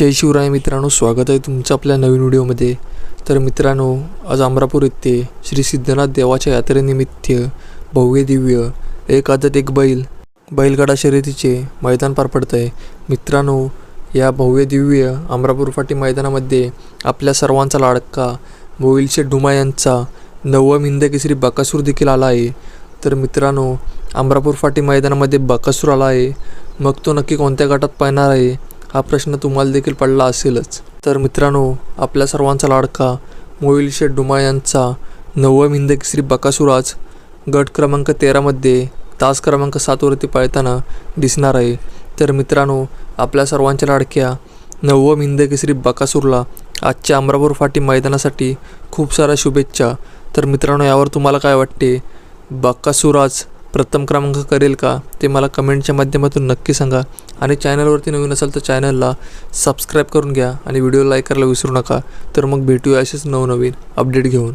जय शिवराय मित्रांनो स्वागत आहे तुमचं आपल्या नवीन व्हिडिओमध्ये. तर मित्रांनो आज अमरापूर येथे श्री सिद्धनाथ देवाच्या यात्रेनिमित्त भव्य दिव्य एक आदत एक बैल बैलगाडा शर्यतीचे मैदान पार पडत आहे मित्रांनो या भव्य दिव्य अमरापूर फाटी मैदानामध्ये आपल्या सर्वांचा लाडका मोविलशेठ डुमा यांचा नवम हिंद केसरी बकासूर देखील आला आहे. तर मित्रांनो अमरापूर फाटी मैदानामध्ये बकासूर आला आहे. मग तो नक्की कोणत्या गटात पाहणार आहे? हा प्रश्न तुम्हाला देखील पडला असेलच. तर मित्रांनो आपल्या सर्वांचा लाडका मोईल शेठ डुमा यांचा नवम हिंद बकासुराज गट क्रमांक तेरामध्ये तास क्रमांक सातवरती पळताना दिसणार आहे. तर मित्रांनो आपल्या सर्वांच्या लाडक्या नवम हिंद बकासूरला आजच्या अमरापूर फाटी मैदानासाठी खूप साऱ्या शुभेच्छा. तर मित्रांनो यावर तुम्हाला काय वाटते? बक्कासूर प्रथम क्रमांक करेल का? ते मला कमेंटच्या माध्यमातून नक्की सांगा. आणि चॅनलवरती नवीन असाल तर चॅनलला सबस्क्राईब करून घ्या आणि व्हिडिओ लाईक करायला विसरू नका. तर मग भेटूया असेच नवनवीन अपडेट घेऊन.